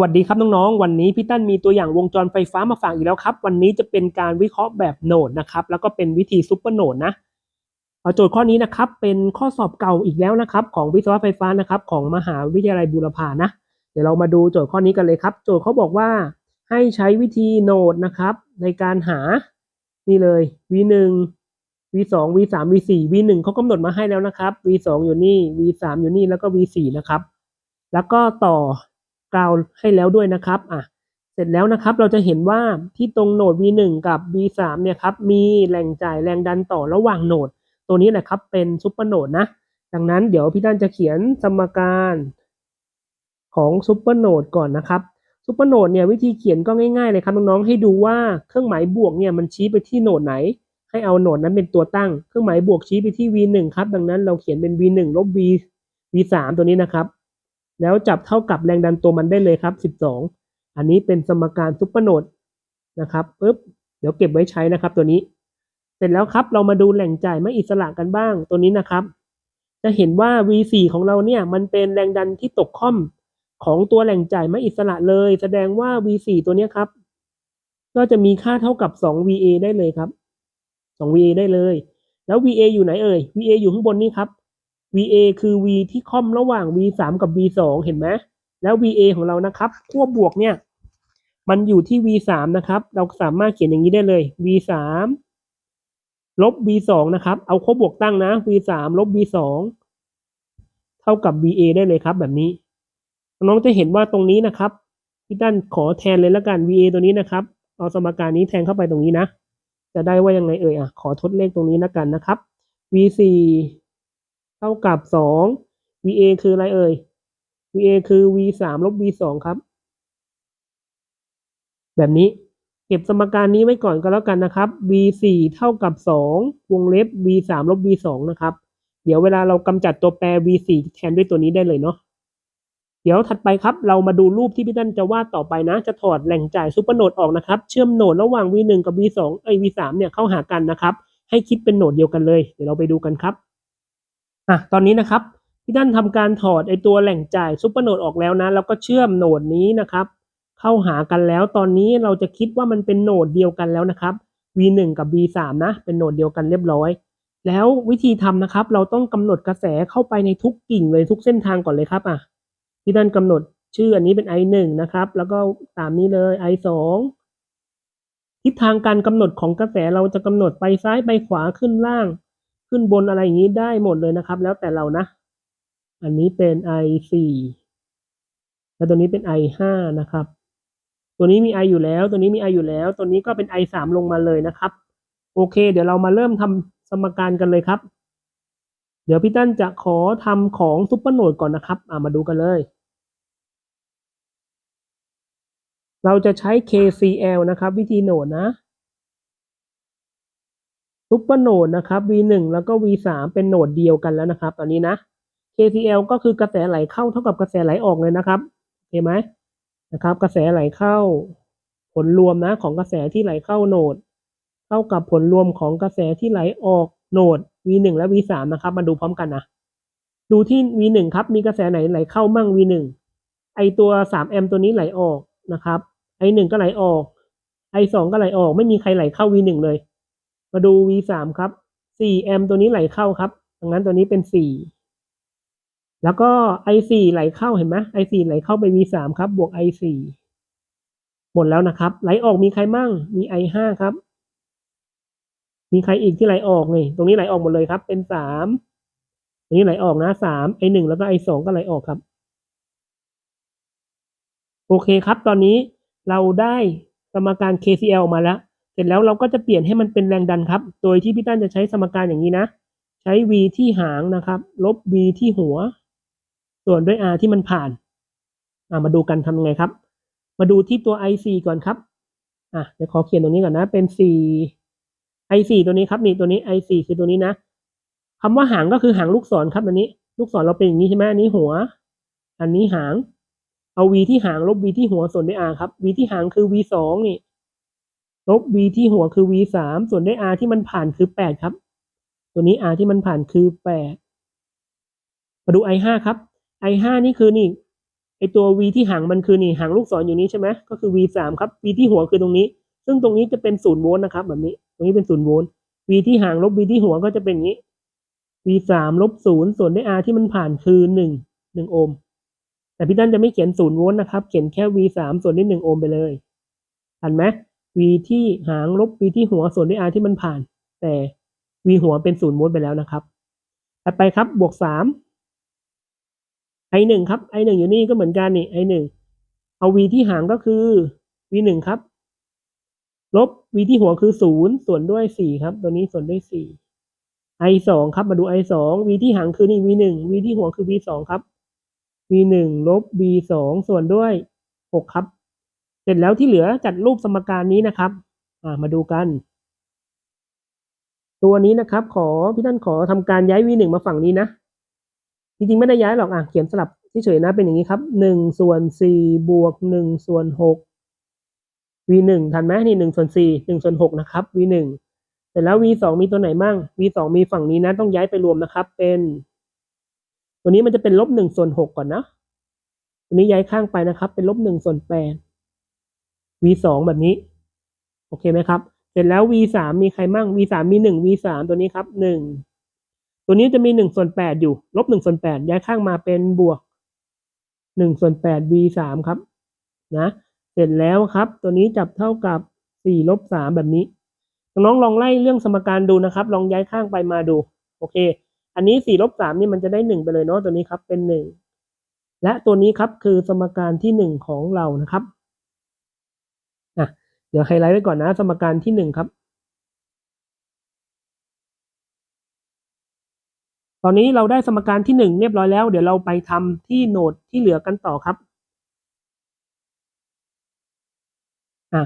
วัสดีครับน้องๆ วันนี้พี่ตั้นมีตัวอย่างวงจรไฟฟ้ามาฝากอีกแล้วครับ วันนี้จะเป็นการวิเคราะห์แบบโหนดนะครับ แล้วก็เป็นวิธีซุปเปอร์โหนดนะเอาโจทย์ข้อนี้นะครับ เป็นข้อสอบเก่าอีกแล้วนะครับ ของวิศวะไฟฟ้านะครับ ของมหาวิทยาลัยบูรพานะ เดี๋ยวเรามาดูโจทย์ข้อนี้กันเลยครับ โจทย์เขาบอกว่าให้ใช้วิธีโหนดนะครับ ในการหานี่เลย v1 v2 v3 v4 v1 เขากำหนดมาให้แล้วนะครับ v2 อยู่นี่ v3 อยู่นี่แล้วก็ v4 นะครับ แล้วก็ต่อ กราวให้แล้วด้วยนะครับอะเสร็จแล้วนะครับเราจะเห็นว่าที่ตรงโหนด v1 กับ v3 เนี่ยครับมีแหล่งจ่ายแรงดันต่อระหว่างโหนด ตัวนี้แหละครับเป็นซุปเปอร์โหนดนะ ดังนั้นเดี๋ยวพี่ด้านจะเขียนสมการของซุปเปอร์โหนดก่อนนะครับซุปเปอร์โหนดเนี่ยวิธีเขียนก็ง่ายๆเลยครับน้องๆให้ดูว่าเครื่องหมายบวกเนี่ยมันชี้ไปที่โหนดไหน ให้เอาโหนดนั้นเป็นตัวตั้ง เครื่องหมายบวกชี้ไปที่ v1 ครับดังนั้นเราเขียนเป็น v1 ลบ v v3 ตัวนี้นะครับ แล้วจับเท่ากับแรงดันตัวมันได้เลยครับ 12 อันนี้เป็นสมการซุปเปอร์โนดนะครับปึ๊บเดี๋ยวเก็บไว้ใช้นะครับตัวนี้ เสร็จแล้วครับเรามาดูแหล่งจ่ายไม่อิสระกันบ้างตัวนี้นะครับ จะเห็นว่า V4 ของเราเนี่ยมันเป็นแรงดันที่ตกค่อมของตัวแหล่งจ่ายไม่อิสระเลย แสดงว่า V4 ตัวนี้ครับ ก็จะมีค่าเท่ากับ 2VA ได้เลยครับ 2VA ได้เลย แล้ว VA อยู่ไหนเอ่ย VA อยู่ข้างบนนี่ครับ VA คือ V ที่ค่อมระหว่าง V3 กับ V2 เห็นไหมแล้ว VA ของเรานะครับขั้วบวกเนี่ย มันอยู่ที่ V3 นะครับ เราสามารถเขียนอย่างนี้ได้เลย V3 ลบ V2 นะครับ เอาขั้วบวกตั้งนะ V3 ลบ V2 เท่ากับ VA ได้เลยครับ แบบนี้ น้องจะเห็นว่าตรงนี้นะครับพี่ตั้นขอแทนเลยละกัน VA ตัวนี้นะครับ เอาสมการนี้แทนเข้าไปตรงนี้นะ จะได้ว่ายังไงเอ่ยอะ ขอทดเลขตรงนี้ละกันนะครับ V4 เท่ากับสอง VA คืออะไรเอ่ย VA คือ V สามลบ V สองครับ แบบนี้เก็บสมการนี้ไว้ก่อนก็แล้วกันนะครับ V สี่เท่ากับสองวงเล็บ V สามลบ V สองนะครับ เดี๋ยวเวลาเรากำจัดตัวแปร V สี่แทนด้วยตัวนี้ได้เลยเนาะ เดี๋ยวถัดไปครับ เรามาดูรูปที่พี่ตั้นจะวาดต่อไปนะ จะถอดแหล่งจ่ายซูเปอร์โนดออกนะครับ เชื่อมโหนดระหว่าง V หนึ่งกับ V สองเอ้ย V สามเนี่ยเข้าหากันนะครับ ให้คิดเป็นโหนดเดียวกันเลย เดี๋ยวเราไปดูกันครับ อะตอนนี้นะครับพี่ด้านทำการถอดไอตัวแหล่งจ่ายซุปเปอร์โนดออกแล้วนะแล้วก็เชื่อมโหนดนี้นะครับ เข้าหากันแล้วตอนนี้เราจะคิดว่ามันเป็นโหนดเดียวกันแล้วนะครับ V1 กับ V3 นะ เป็นโหนดเดียวกันเรียบร้อย แล้ววิธีทำนะครับ เราต้องกำหนดกระแสเข้าไปในทุกกิ่งเลยทุกเส้นทางก่อนเลยครับอะพี่ด้านกำหนดชื่ออันนี้เป็น I1 นะครับ แล้วก็ตามนี้เลย I2 ทิศทางการกำหนดของกระแสเราจะกำหนดไปซ้ายไปขวาขึ้นล่าง ขึ้นบนอะไรอย่างนี้ได้หมดเลยนะครับ แล้วแต่เรานะ อันนี้เป็น i 4 แล้วตัวนี้เป็น i 5 นะครับ ตัวนี้มี i อยู่แล้ว ตัวนี้มี i อยู่แล้ว ตัวนี้ก็เป็น i 3 ลงมาเลยนะครับ โอเค เดี๋ยวเรามาเริ่มทำสมการกันเลยครับ เดี๋ยวพี่ตั้นจะขอทำของซุปเปอร์โนดก่อนนะครับามาดูกันเลย เราจะใช้ KCL นะครับ วิธีโหนดนะ ซุปเปอร์โหนดนะครับ V1 แล้วก็ V3 เป็นโหนดเดียวกันแล้วนะครับ ตอนนี้นะ KCL ก็คือกระแสไหลเข้าเท่ากับกระแสไหลออกเลยนะครับโอเคไหมนะครับ กระแสไหลเข้า ผลรวมนะ ของกระแสที่ไหลเข้าโหนดเท่ากับผลรวมของกระแสที่ไหลออกโหนด V1 และ V3 นะครับ มาดูพร้อมกันนะดูที่ V1 ครับมีกระแสไหนไหลเข้ามั่ง V1 ไอตัว3แอมตัวนี้ไหลออกนะครับ I1 ก็ไหลออก I2 ก็ไหลออก ไม่มีใครไหลเข้า V1 เลย มาดู V3 ครับ4แอมตัวนี้ไหลเข้าครับดังนั้นตัวนี้เป็น4แล้วก็ I4 ไหลเข้าเห็นไหม I4 ไหลเข้าไป V3 ครับ บวก I4 หมดแล้วนะครับ ไหลออกมีใครมั่ง มี I5 ครับ มีใครอีกที่ไหลออกนี่ตรงนี้ไหลออกหมดเลยครับ เป็น3ตรงนี้ไหลออกนะ3 I1 แล้วก็ I2 ก็ไหลออกครับ โอเคครับ ตอนนี้เราได้สมการ KCL มาแล้ว เสร็จแล้วเราก็จะเปลี่ยนให้มันเป็นแรงดันครับ โดยที่พี่ตั้นจะใช้สมการอย่างนี้นะ ใช้ V ที่หางนะครับ ลบ V ที่หัว ส่วนด้วย R ที่มันผ่าน มาดูกันทำยังไงครับ มาดูที่ตัว I4 ก่อนครับอะเดี๋ยวขอเขียนตรงนี้ก่อนนะ เป็น 4 I4 ตัวนี้ครับนี่ตัวนี้ I4 คือตัวนี้นะคำว่าหางก็คือหางลูกศรครับอันนี้ ลูกศรเราเป็นอย่างนี้ใช่ไหมอันนี้หัว อันนี้หาง เอา v ที่หางลบ v ที่หัวส่วนด้วย r ครับ v ที่หางคือ v สองนี่ ลบ v ที่หัวคือ v สามส่วนด้วย r ที่มันผ่านคือแปดครับ ตัวนี้ r ที่มันผ่านคือแปดมาดู i ห้าครับ i ห้านี่คือนี่ไอตัว v ที่หางมันคือนี่หางลูกศรอยู่นี้ใช่ไหมก็คือ v สามครับ v ที่หัวคือตรงนี้ ซึ่งตรงนี้จะเป็นศูนย์โวลต์นะครับ แบบนี้ ตรงนี้เป็นศูนย์โวลต์ v ที่หางลบ v ที่หัวก็จะเป็นอย่างนี้ v สามลบศูนย์ส่วนด้วย r ที่มันผ่านคือหนึ่งหนึ่งโอห์มแต่พี่ตั้นจะไม่เขียนศูนย์โวลต์นะครับ เขียนแค่ v สามส่วนด้วยหนึ่งโอห์มไปเลยทันไหม v ที่หางลบ v ที่หัวส่วนด้วย r ที่มันผ่าน แต่ v หัวเป็นศูนย์โวลต์ไปแล้วนะครับถัดไปครับบวกสาม i หนึ่งครับ i หนึ่งอยู่นี่ก็เหมือนกันนี่ i หนึ่งเอา v ที่หางก็คือ v หนึ่งครับ ลบ v ที่หัวคือศูนย์ส่วนด้วยสี่ครับ ตัวนี้ส่วนด้วยสี่ i สองครับมาดู i สอง v ที่หางคือนี่ v หนึ่ง v ที่หัวคือ v สองครับ v หนึ่งลบ v สองส่วนด้วยหกครับ เสร็จแล้วที่เหลือจัดรูปสมการนี้นะครับมาดูกัน ตัวนี้นะครับ ขอพี่ท่านขอทำการย้าย v หนึ่งมาฝั่งนี้นะจริงๆไม่ได้ย้ายหรอกอะเขียนสลับเฉยๆนะเป็นอย่างนี้ครับหนึ่งส่วนสี่บวกหนึ่งส่วนหก v หนึ่งทันไหมนี่หนึ่งส่วนสี่หนึ่งส่วนหกนะครับ v หนึ่งเสร็จแล้ว v สองมีตัวไหนมั่ง v สองมีฝั่งนี้นะ ต้องย้ายไปรวมนะครับ เป็น ตัวนี้มันจะเป็นลบหนึ่งส่วนหกก่อนนะตัวนี้ย้ายข้างไปนะครับ เป็นลบหนึ่งส่วนแปด v สองแบบนี้ โอเคไหมครับ เสร็จแล้ว v สามมีใครมั่ง v สามมีหนึ่ง v สามตัวนี้ครับหนึ่งตัวนี้จะมีหนึ่งส่วนแปดอยู่ ลบหนึ่งส่วนแปดย้ายข้างมาเป็นบวกหนึ่งส่วนแปด v สามครับ นะ เสร็จแล้วครับ ตัวนี้จับเท่ากับสี่ลบสามแบบนี้ น้องลองไล่เรื่องสมการดูนะครับ ลองย้ายข้างไปมาดู โอเค อันนี้สี่ลบสามนี่มันจะได้หนึ่งไปเลยเนาะ ตัวนี้ครับ เป็นหนึ่งและตัวนี้ครับคือสมการที่หนึ่งของเรานะครับ เดี๋ยวไฮไลท์ไว้ก่อนนะ สมการที่หนึ่งครับ ตอนนี้เราได้สมการที่หนึ่งเรียบร้อยแล้ว เดี๋ยวเราไปทำที่โหนดที่เหลือกันต่อครับอะ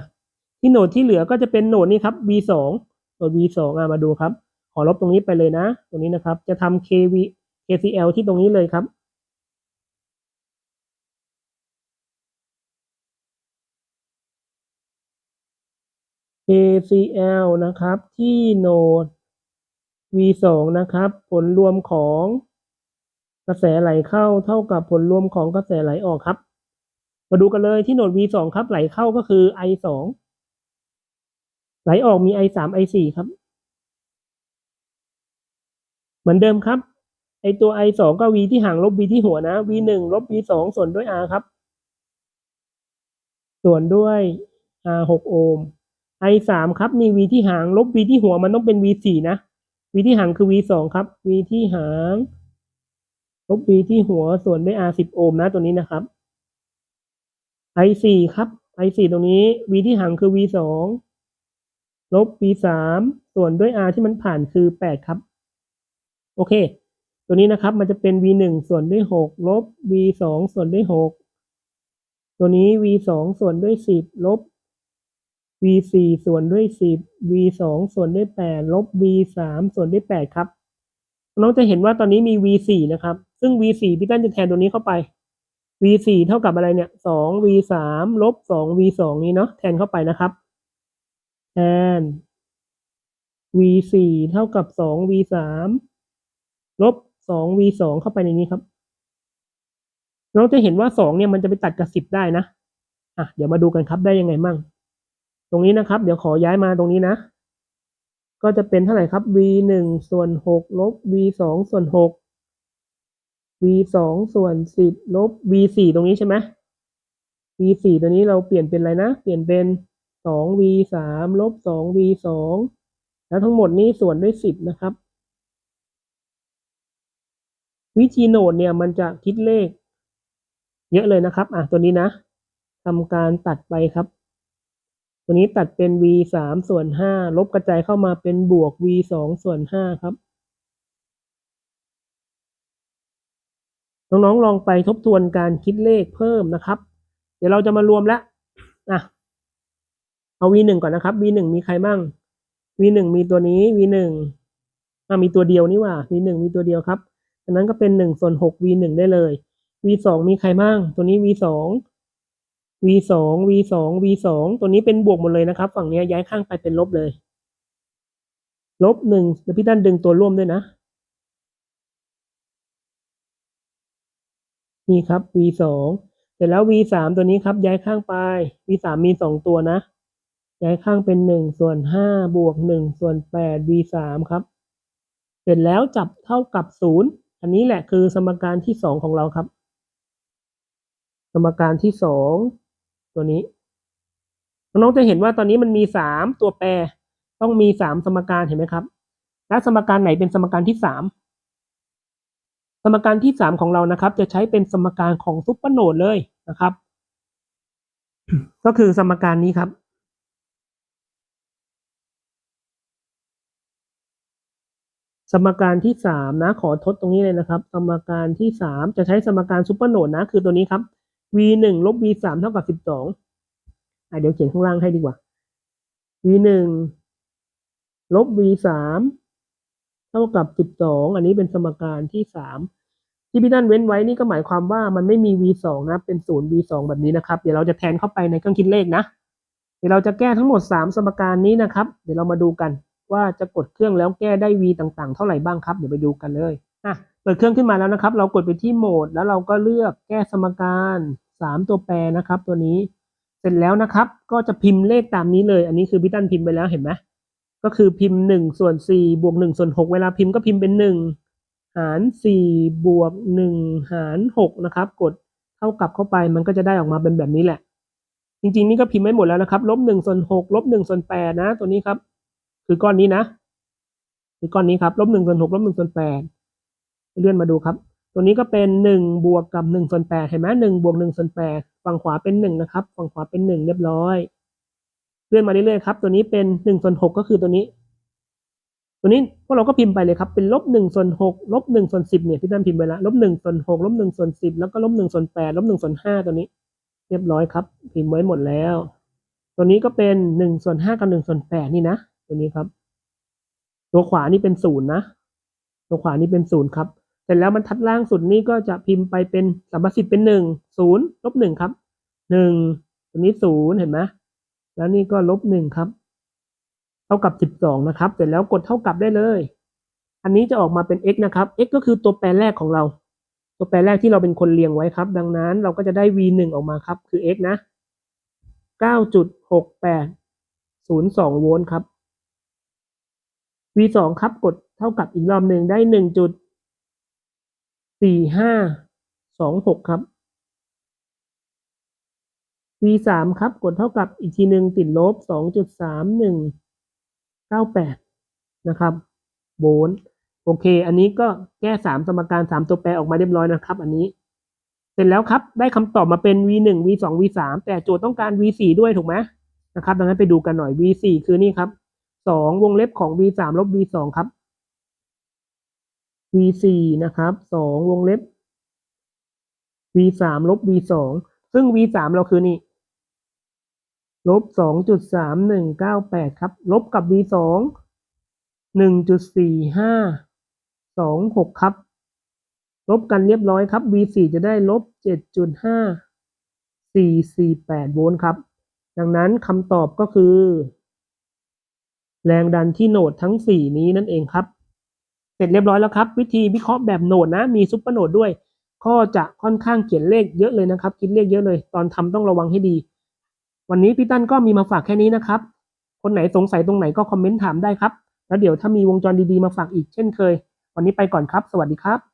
ที่โหนดที่เหลือก็จะเป็นโหนดนี้ครับ v สองโหนด v สองอะมาดูครับ ขอลบตรงนี้ไปเลยนะ ตรงนี้นะครับ จะทำ kv kcl ที่ตรงนี้เลยครับ kcl นะครับ ที่โหนด v สองนะครับ ผลรวมของกระแสไหลเข้าเท่ากับผลรวมของกระแสไหลออกครับ มาดูกันเลยที่โหนด v สองครับ ไหลเข้าก็คือ i สองไหลออกมี i สาม i สี่ครับ เหมือนเดิมครับ ไอตัว i สองก็ v ที่ห่างลบ v ที่หัวนะ v หนึ่งลบ v สองส่วนด้วย r ครับ ส่วนด้วย r หกโอห์ม i สามครับ มี v ที่หางลบ v ที่หัวมันต้องเป็น v สี่นะ v ที่หางคือ v สองครับ v ที่หางลบ v ที่หัวส่วนด้วย r สิบโอห์มนะตัวนี้นะครับ i สี่ครับ i สี่ตรงนี้ v ที่หางคือ v สองลบ v สามส่วนด้วย r ที่มันผ่านคือแปดครับ โอเค ตัวนี้นะครับมันจะเป็น v หนึ่งส่วนด้วยหกลบ v สองส่วนด้วยหกตัวนี้ v สองส่วนด้วยสิบลบ v สี่ส่วนด้วยสิบ v สองส่วนด้วยแปดลบ v สามส่วนด้วยแปดครับ น้องจะเห็นว่าตอนนี้มี v สี่นะครับ ซึ่ง v สี่พี่ตั้นจะแทนตัวนี้เข้าไป v สี่เท่ากับอะไรเนี่ยสอง v สามลบสอง v สองนี้เนาะแทนเข้าไปนะครับแทน v สี่เท่ากับสอง v สามลบสอง v สองเข้าไปในนี้ครับเราจะเห็นว่าสองเนี่ยมันจะไปตัดกับสิบได้นะอะเดี๋ยวมาดูกันครับได้ยังไงมั่ง ตรงนี้นะครับ เดี๋ยวขอย้ายมาตรงนี้นะ ก็จะเป็นเท่าไหร่ครับ v หนึ่งส่วนหกลบ v สองส่วนหก v สองส่วนสิบลบ v สี่ตรงนี้ใช่ไหม v สี่ตัวนี้เราเปลี่ยนเป็นอะไรนะ เปลี่ยนเป็นสอง v สามลบสอง v สองแล้วทั้งหมดนี้ส่วนด้วยสิบนะครับ วิธีโนดเนี่ยมันจะคิดเลข เยอะเลยนะครับ อะตัวนี้นะทำการตัดไปครับ ตัวนี้ตัดเป็น v สามส่วนห้าลบกระจายเข้ามาเป็นบวก v สองส่วนห้าครับ น้องๆลองไปทบทวนการคิดเลขเพิ่มนะครับ เดี๋ยวเราจะมารวมแล้วอะเอา v หนึ่งก่อนนะครับ v หนึ่งมีใครบ้าง v หนึ่งมีตัวนี้ v หนึ่งอะมีตัวเดียวนี่ว่า v หนึ่งมีตัวเดียวครับดังนั้นก็เป็นหนึ่งส่วนหก v หนึ่งได้เลย v สองมีใครบ้าง ตัวนี้ v สอง v สอง v สอง v สองตัวนี้เป็นบวกหมดเลยนะครับ ฝั่งนี้ย้ายข้างไปเป็นลบเลย ลบหนึ่งเดี๋ยวพี่ตั้นดึงตัวร่วมด้วยนะ นี่ครับ v สองร็จแล้ว v สามตัวนี้ครับ ย้ายข้างไป v สามมีสองตัวนะ ย้ายข้างเป็นหนึ่งส่วนห้าบวกหนึ่งส่วนแปด v สามครับ เสร็จแล้วจับเท่ากับศูนย์อันนี้แหละคือสมการที่สองของเราครับ สมการที่สอง ตัวนี้ น้องๆจะเห็นว่าตอนนี้มันมีสามตัวแปร ต้องมีสามสมการเห็นไหมครับ และสมการไหนเป็นสมการที่สามสมการที่สามของเรานะครับ จะใช้เป็นสมการของซุปเปอร์โนดเลยนะครับ ก็คือสมการนี้ครับสมการที่สามนะ ขอทดตรงนี้เลยนะครับ สมการที่สามจะใช้สมการซุปเปอร์โนดนะ คือตัวนี้ครับ v หนึ่งลบ v สามเท่ากับสิบสองอะเดี๋ยวเขียนข้างล่างให้ดีกว่า v หนึ่งลบ v สามเท่ากับสิบสองอันนี้เป็นสมการที่สามที่พี่ด้านเว้นไว้นี่ก็หมายความว่ามันไม่มี v สองนะ เป็นศูนย์ v สองแบบนี้นะครับ เดี๋ยวเราจะแทนเข้าไปในเครื่องคิดเลขนะ เดี๋ยวเราจะแก้ทั้งหมดสามสมการนี้นะครับ เดี๋ยวเรามาดูกันว่าจะกดเครื่องแล้วแก้ได้ v ต่างๆ เท่าไหร่บ้างครับ เดี๋ยวไปดูกันเลยอะ เปิดเครื่องขึ้นมาแล้วนะครับ เรากดไปที่โหมด แล้วเราก็เลือกแก้สมการสามตัวแปรนะครับ ตัวนี้เสร็จแล้วนะครับ ก็จะพิมพ์เลขตามนี้เลย อันนี้คือพี่ตั้นพิมพ์ไปแล้วเห็นไหมก็คือพิมพ์หนึ่งส่วนสี่บวกหนึ่งส่วนหกเวลาพิมพ์ก็พิมพ์เป็นหนึ่งหารสี่บวกหนึ่งหารหกนะครับ กดเท่ากับเข้าไปมันก็จะได้ออกมาเป็นแบบนี้แหละ จริงๆ นี่ก็พิมพ์ไม่หมดแล้วนะครับลบหนึ่งส่วนหกลบหนึ่งส่วนแปดนะ ตัวนี้ครับ คือก้อนนี้นะ คือก้อนนี้ครับลบหนึ่งส่วนหกลบหนึ่งส่วนแปด เลื่อนมาดูครับ ตัวนี้ก็เป็นหนึ่งบวกกับหนึ่งส่วนแปดเห็นไหมหนึ่งบวกหนึ่งส่วนแปดฝั่งขวาเป็นหนึ่งนะครับ ฝั่งขวาเป็นหนึ่งเรียบร้อย เลื่อนมาเรื่อยๆครับ ตัวนี้เป็นหนึ่งส่วนหกก็คือตัวนี้ ตัวนี้พวกเราก็พิมพ์ไปเลยครับ เป็นลบหนึ่งส่วนหกลบหนึ่งส่วนสิบเนี่ยพี่ตั้มพิมพ์ไปแล้วลบหนึ่งส่วนหกลบหนึ่งส่วนสิบแล้วก็ลบหนึ่งส่วนแปดลบหนึ่งส่วนห้าตัวนี้ เรียบร้อยครับ พิมพ์ไว้หมดแล้ว ตัวนี้ก็เป็นหนึ่งส่วนห้ากับหนึ่งส่วนแปดนี่นะ ตัวนี้ครับ ตัวขวานี่เป็นศูนะตัวขวานี่เป็นศูนย์ครับเส ร็จแล้วบรรทัดล่างสุดนี่ก็จะพิมพ์ไปเป็นสามสิบเป็นหนึ่งศูนย์ลบหนึ่งครับหนึ่งตัวนี้ศูนย์เห็นไหมแล้วนี่ก็ลบหนึ่งครับ เท่ากับสิบสองนะครับ เสร็จแล้วกดเท่ากับได้เลย อันนี้จะออกมาเป็น x นะครับ x ก็คือตัวแปรแรกของเรา ตัวแปรแรกที่เราเป็นคนเรียงไว้ครับ ดังนั้นเราก็จะได้ v หนึ่งออกมาครับ คือ x นะเก้าจุดหกแปดศูนย์สองโวลต์ครับ v สองครับกดเท่ากับอีกรอบหนึ่งได้หนึ่งจุด สี่ห้าสองหกครับ v สามครับ กดเท่ากับอีกทีหนึ่งติดลบสองจุดสามหนึ่งเก้าแปดนะครับโวลต์โอเค อันนี้ก็แก้สามสมการสามตัวแปรออกมาเรียบร้อยนะครับ อันนี้ เสร็จแล้วครับ ได้คำตอบมาเป็น v หนึ่ง v สอง v สามแต่โจทย์ต้องการ v สี่ด้วยถูกไหมนะครับ ดังนั้นไปดูกันหน่อย v สี่คือนี่ครับสองวงเล็บของ v สามลบ v สองครับ v สี่นะครับสองวงเล็บ v สามลบ v สองซึ่ง v สามเราคือนี่ลบสองจุดสามหนึ่งเก้าแปดครับ ลบกับ v สองหนึ่งจุดสี่ห้าสองหกครับ ลบกันเรียบร้อยครับ v สี่จะได้ลบเจ็ดจุดห้าสี่สี่แปดโวลต์ครับ ดังนั้นคำตอบก็คือ แรงดันที่โหนดทั้งสี่นี้นั่นเองครับ สร็จเรียบร้อยแล้วครับ วิธีวิเคราะห์แบบโหนดนะ มีซุปเปอร์โหนดด้วย ก็จะค่อนข้างเขียนเลขเยอะเลยนะครับคิดเลขเยอะเลย ตอนทำต้องระวังให้ดี วันนี้พี่ตั้นก็มีมาฝากแค่นี้นะครับ คนไหนสงสัยตรงไหนก็คอมเมนต์ถามได้ครับ แล้วเดี๋ยวถ้ามีวงจรดีๆมาฝากอีกเช่นเคย วันนี้ไปก่อนครับ สวัสดีครับ